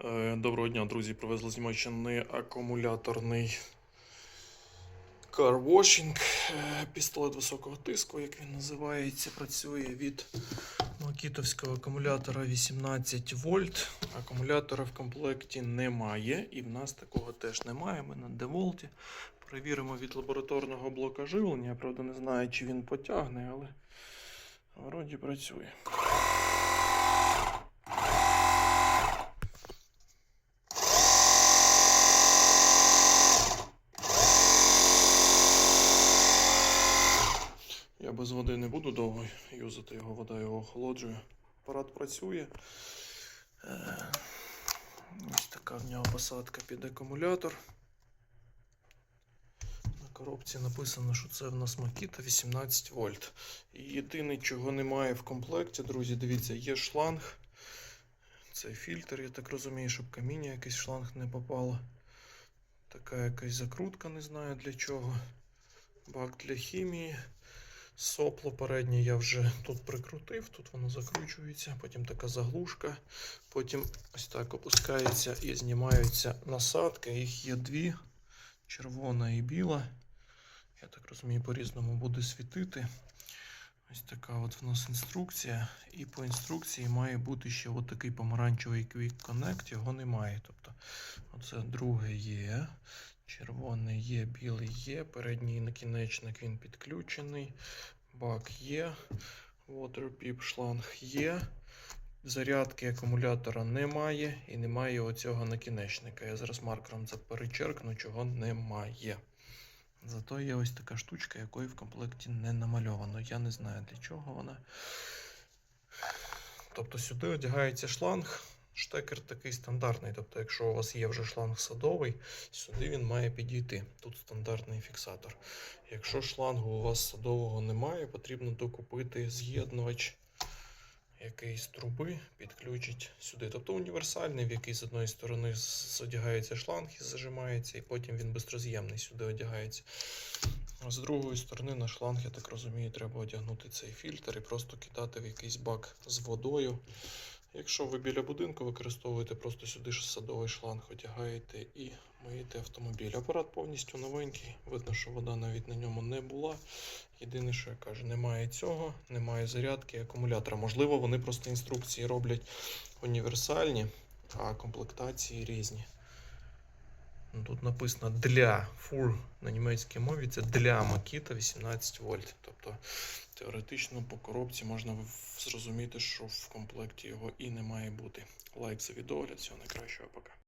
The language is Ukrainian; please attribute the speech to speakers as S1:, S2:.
S1: Е, Доброго дня, друзі. Привезли з Німеччини акумуляторний карвошінг. Е, Пістолет високого тиску, як він називається, працює від макітовського акумулятора 18 вольт. Акумулятора в комплекті немає, і в нас такого теж немає. Ми на деволті. Перевіримо від лабораторного блока живлення. Я правда не знаю, чи він потягне, але вроді працює. Я без води не буду довго юзати його, вода його охолоджує. Апарат працює. Е, Ось така в нього посадка під акумулятор. На коробці написано, що це в нас Makita 18 вольт. Єдине, чого немає в комплекті, друзі, дивіться, є шланг. Це фільтр, я так розумію, щоб каміння якийсь шланг не попало. Така якась закрутка, не знаю для чого. Бак для хімії. Сопло переднє я вже тут прикрутив, тут воно закручується, потім така заглушка, потім ось так опускається і знімаються насадки. Їх є дві: червона і біла. Я так розумію, по-різному буде світити. Ось така от в нас інструкція. І по інструкції має бути ще от такий помаранчевий Quick Connect, його немає. Тобто, оце друге є. Червоний є, білий є, передній накінечник він підключений, бак є, water pip шланг є. Зарядки акумулятора немає і немає оцього накінечника. Я зараз маркером це перечеркну, чого немає. Зато є ось така штучка, якої в комплекті не намальовано. Я не знаю для чого вона. Тобто сюди одягається шланг. Штекер такий стандартний. Тобто, якщо у вас є вже шланг садовий, сюди він має підійти. Тут стандартний фіксатор. Якщо шлангу у вас садового немає, потрібно докупити з'єднувач якийсь труби, підключить сюди. Тобто універсальний, в який з одної сторони одягається шланг і зажимається, і потім він безроз'ємний сюди одягається. А з другої сторони на шланг, я так розумію, треба одягнути цей фільтр і просто кидати в якийсь бак з водою. Якщо ви біля будинку використовуєте, просто сюди садовий шланг одягаєте і миєте автомобіль. Апарат повністю новенький. Видно, що вода навіть на ньому не була. Єдине, що я кажу, немає цього, немає зарядки акумулятора. Можливо, вони просто інструкції роблять універсальні, а комплектації різні. Тут написано для фур на німецькій мові це для Макіта 18 вольт. Тобто теоретично по коробці можна зрозуміти, що в комплекті його і не має бути. Лайк за відеогляд, всього найкращого, пока.